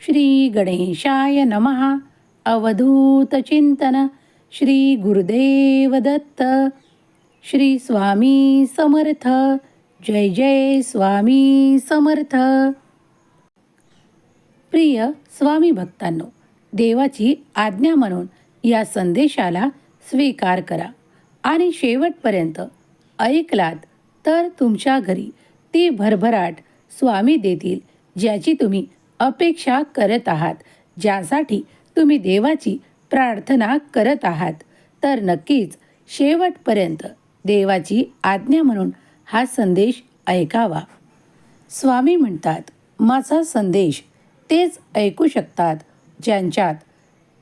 श्री गणेशाय नमः अवधूतचिंतन श्री गुरुदेव दत्त. श्री स्वामी समर्थ. जय जय स्वामी समर्थ. प्रिय स्वामी भक्तांनो देवाची आज्ञा म्हणून या संदेशाला स्वीकार करा आणि शेवटपर्यंत ऐकलात तर तुमच्या घरी ती भरभराट स्वामी देतील ज्याची तुम्ही अपेक्षा करत आहात ज्यासाठी तुम्ही देवाची प्रार्थना करत आहात. तर नक्कीच शेवटपर्यंत देवाची आज्ञा म्हणून हा संदेश ऐकावा. स्वामी म्हणतात माझा संदेश तेच ऐकू शकतात ज्यांच्यात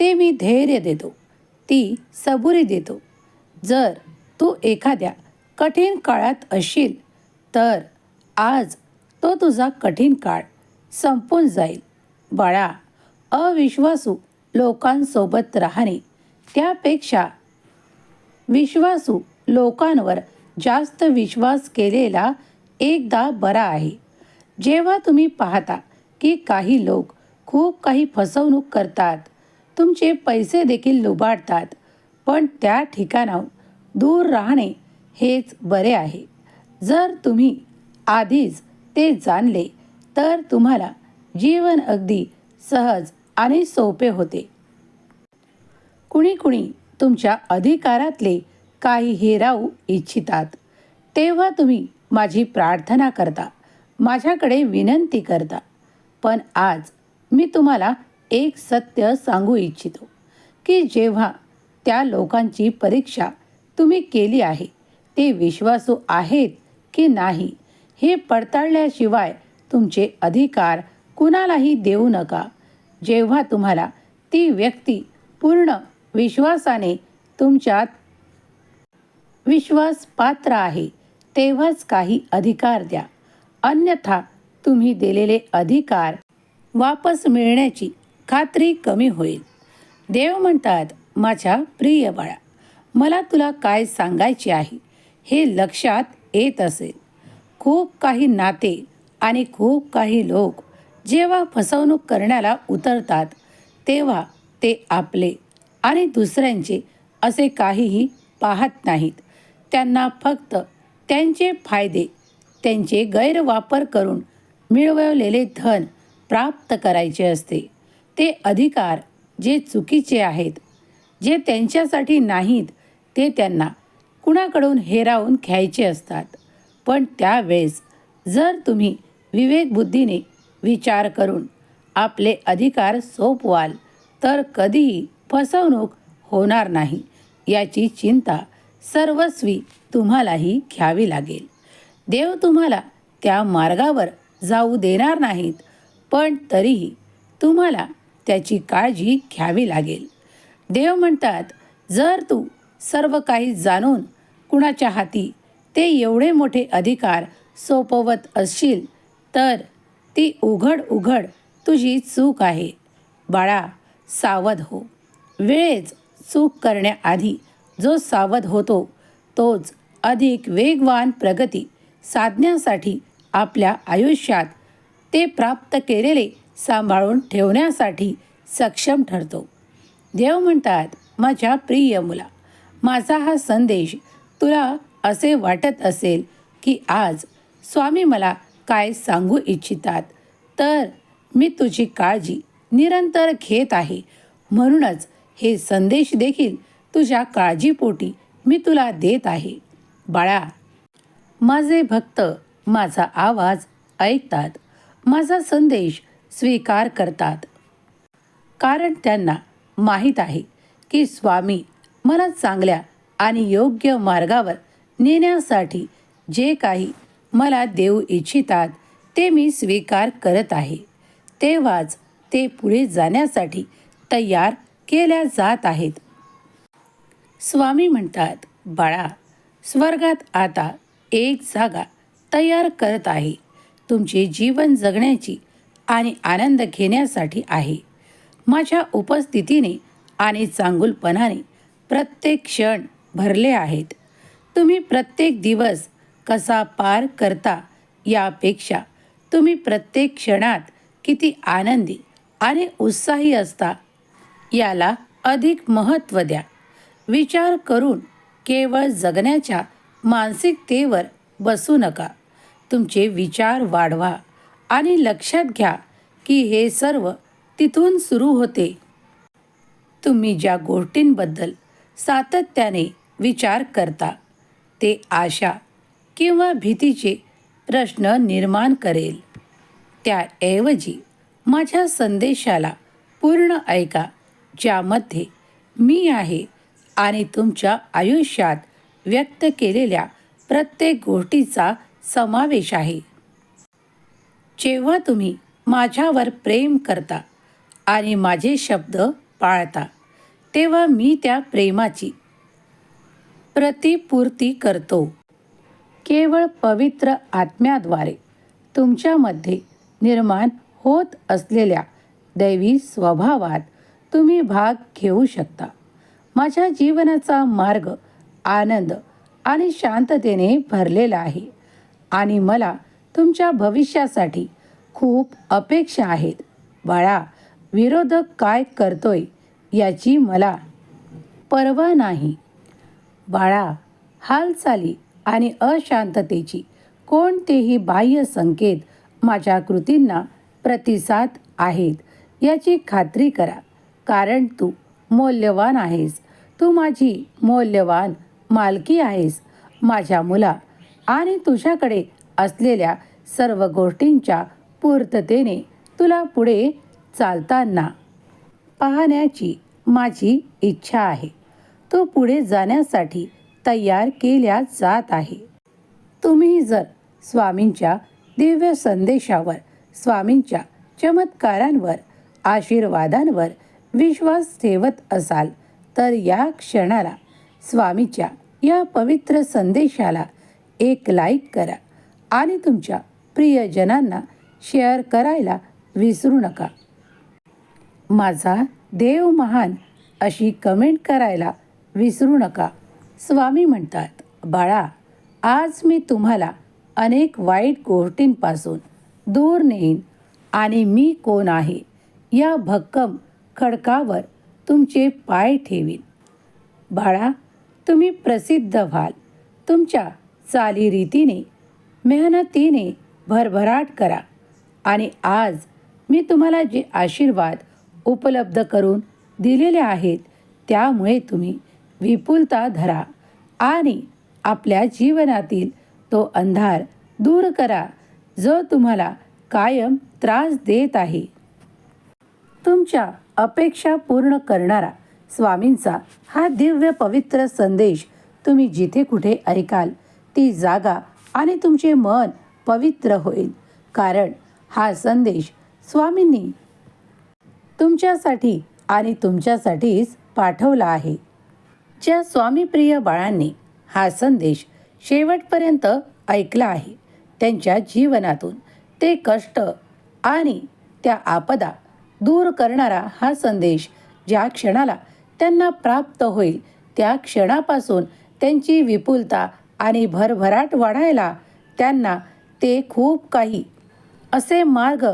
ते मी धैर्य देतो ती सबुरी देतो. जर तू एखाद्या कठीण काळात असशील तर आज तो तुझा कठीण काळ संपून जाईल. बाळा अविश्वासू लोकांसोबत राहणे त्यापेक्षा विश्वासू लोकांवर जास्त विश्वास केलेला एकदा बरा आहे. जेव्हा तुम्ही पाहता की काही लोक खूप काही फसवणूक करतात तुमचे पैसे देखील लुबाडतात पण त्या ठिकाणाहून दूर राहणे हेच बरे आहे. जर तुम्ही आधीच ते जाणले तर तुम्हाला जीवन अगदी सहज आणि सोपे होते. कुणी कुणी तुमच्या अधिकारातले काही हिरावू इच्छितात. तेव्हा तुम्ही माझी प्रार्थना करता माझ्याकडे विनंती करता. पण आज मी तुम्हाला एक सत्य सांगू इच्छितो की जेव्हा त्या लोकांची परीक्षा तुम्ही केली आहे ते विश्वासू आहेत की नाही हे पडताळल्याशिवाय तुमचे अधिकार कुणालाही देऊ नका. जेव्हा तुम्हाला ती व्यक्ती पूर्ण विश्वासाने तुमच्यात विश्वास पात्र आहे तेव्हाच काही अधिकार द्या. अन्यथा तुम्ही दिलेले अधिकार वापस मिळण्याची खात्री कमी होईल. देव म्हणतात माझ्या प्रिय बाळा मला तुला काय सांगायचे आहे हे लक्षात येत असेल. खूप काही नाते आणि खूप काही लोक जेव्हा फसवणूक करण्याला उतरतात तेव्हा ते आपले आणि दुसऱ्यांचे असे काहीही पाहत नाहीत. त्यांना फक्त त्यांचे फायदे त्यांचे गैरवापर करून मिळवलेले धन प्राप्त करायचे असते. ते अधिकार जे चुकीचे आहेत जे त्यांच्यासाठी नाहीत ते त्यांना कुणाकडून हेरावून घ्यायचे असतात. पण त्यावेळेस जर तुम्ही विवेकबुद्धीने विचार करून आपले अधिकार सोपवाल तर कधीही फसवणूक होणार नाही याची चिंता सर्वस्वी तुम्हालाही घ्यावी लागेल. देव तुम्हाला त्या मार्गावर जाऊ देणार नाहीत पण तरीही तुम्हाला त्याची काळजी घ्यावी लागेल. देव म्हणतात जर तू सर्व काही जाणून कुणाच्या हाती ते एवढे मोठे अधिकार सोपवत असशील तर ती उघड उघड तुझी चूक आहे. बाळा सावध हो. वेळेच चूक करण्याआधी जो सावध होतो तोच अधिक वेगवान प्रगती साधण्यासाठी आपल्या आयुष्यात ते प्राप्त केलेले सांभाळून ठेवण्यासाठी सक्षम ठरतो. देव म्हणतात माझ्या प्रिय मुला माझा हा संदेश तुला असे वाटत असेल की आज स्वामी मला काय सांगू इच्छितात? तर मी तुझी काळजी निरंतर घेत आहे. म्हणूनच हे संदेश देखील तुझ्या काळजीपोटी मी तुला देत आहे. बाळा माझे भक्त माझा आवाज ऐकतात. माझा संदेश स्वीकार करतात. कारण त्यांना माहीत आहे की स्वामी मला चांगल्या आणि योग्य मार्गावर नेण्यासाठी जे काही मला देऊ इच्छितात ते मी स्वीकार करत आहे. तेव्हाच ते पुढे जाण्यासाठी तयार केल्या जात आहेत. स्वामी म्हणतात बाळा स्वर्गात आता एक जागा तयार करत आहे. तुमचे जीवन जगण्याची आणि आनंद घेण्यासाठी आहे. माझ्या उपस्थितीने आणि चांगुलपणाने प्रत्येक क्षण भरले आहेत. तुम्ही प्रत्येक दिवस कसा पार करता यापेक्षा तुम्ही प्रत्येक क्षणात किती आनंदी आणि उत्साही असता याला अधिक महत्त्व द्या. विचार करून केवळ जगण्याच्या मानसिकतेवर बसू नका. तुमचे विचार वाढवा आणि लक्षात घ्या की हे सर्व तिथून सुरू होते. तुम्ही ज्या गोष्टींबद्दल सातत्याने विचार करता ते आशा किंवा भीतीचे प्रश्न निर्माण करेल. त्याऐवजी माझ्या संदेशाला पूर्ण ऐका ज्यामध्ये मी आहे आणि तुमच्या आयुष्यात व्यक्त केलेल्या प्रत्येक गोष्टीचा समावेश आहे. जेव्हा तुम्ही माझ्यावर प्रेम करता आणि माझे शब्द पाळता तेव्हा मी त्या प्रेमाची प्रतिपूर्ती करतो. केवळ पवित्र आत्म्याद्वारे तुमच्यामध्ये निर्माण होत असलेल्या दैवी स्वभावात तुम्ही भाग घेऊ शकता. माझ्या जीवनाचा मार्ग आनंद आणि शांततेने भरलेला आहे आणि मला तुमच्या भविष्यासाठी खूप अपेक्षा आहेत. बाळा विरोधक काय करतोय याची मला पर्वा नाही. बाळा हालचाली आणि अशांततेची कोणतेही बाह्य संकेत माझ्या कृतींना प्रतिसाद आहेत याची खात्री करा. कारण तू मौल्यवान आहेस. तू माझी मौल्यवान मालकी आहेस. माझ्या मुला आणि तुझ्याकडे असलेल्या सर्व गोष्टींच्या पूर्ततेने तुला पुढे चालताना पाहण्याची माझी इच्छा आहे. तू पुढे जाण्यासाठी तयार केल्या जात आहे. तुम्ही जर स्वामींच्या दिव्य संदेशावर स्वामींच्या चमत्कारांवर आशीर्वादांवर विश्वास ठेवत असाल तर या क्षणाला स्वामीच्या या पवित्र संदेशाला एक लाईक करा आणि तुमच्या प्रियजनांना शेअर करायला विसरू नका. माझा देव महान अशी कमेंट करायला विसरू नका. स्वामी म्हणतात बाळा आज मी तुम्हाला अनेक वाईट गोष्टींपासून दूर नेईन आणि मी कोण आहे या भक्कम खडकावर तुमचे पाय ठेवीन. बाळा तुम्ही प्रसिद्ध व्हाल. तुमच्या चालीरीतीने मेहनतीने भरभराट करा आणि आज मी तुम्हाला जे आशीर्वाद उपलब्ध करून दिलेले आहेत त्यामुळे तुम्ही विपुलता धरा आणि आपल्या जीवनातील तो अंधार दूर करा जो तुम्हाला कायम त्रास देत आहे. तुमच्या अपेक्षा पूर्ण करणारा स्वामींचा हा दिव्य पवित्र संदेश तुम्ही जिथे कुठे ऐकाल ती जागा आणि तुमचे मन पवित्र होईल. कारण हा संदेश स्वामींनी तुमच्यासाठी आणि तुमच्यासाठीच पाठवला आहे. आजच्या स्वामीप्रिय बाळांनी हा संदेश शेवटपर्यंत ऐकला आहे. त्यांच्या जीवनातून ते कष्ट आणि त्या आपदा दूर करणारा हा संदेश ज्या क्षणाला त्यांना प्राप्त होईल त्या क्षणापासून त्यांची विपुलता आणि भरभराट वाढायला त्यांना ते खूप काही असे मार्ग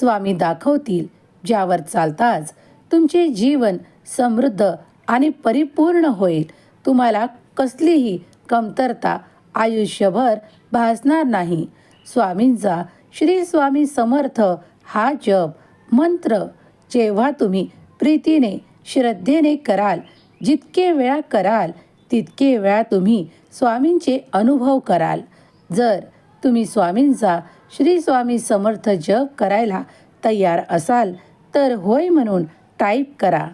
स्वामी दाखवतील ज्यावर चालताच तुमचे जीवन समृद्ध आणि परिपूर्ण होईल. तुम्हाला कसलीही कमतरता आयुष्यभर भासणार नाही. स्वामींचा श्री स्वामी समर्थ हा जप मंत्र जेव्हा तुम्ही प्रीतीने श्रद्धेने कराल जितके वेळा कराल तितके वेळा तुम्ही स्वामींचे अनुभव कराल. जर तुम्ही स्वामींचा श्री स्वामी समर्थ जप करायला तयार असाल तर होय म्हणून टाईप करा.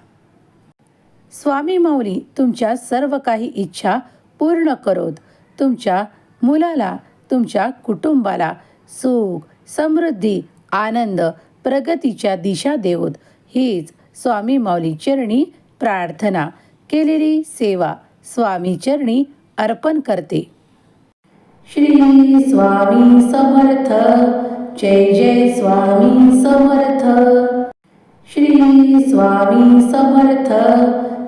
स्वामी माऊली तुमच्या सर्व काही इच्छा पूर्ण करोत. तुमच्या मुलाला तुमच्या कुटुंबाला सुख समृद्धी आनंद प्रगतीच्या दिशा देवत हीच स्वामी माऊली चरणी प्रार्थना. केलेली सेवा स्वामी चरणी अर्पण करते. श्री स्वामी समर्थ. जय जय स्वामी समर्थ. श्री स्वामी समर्थ.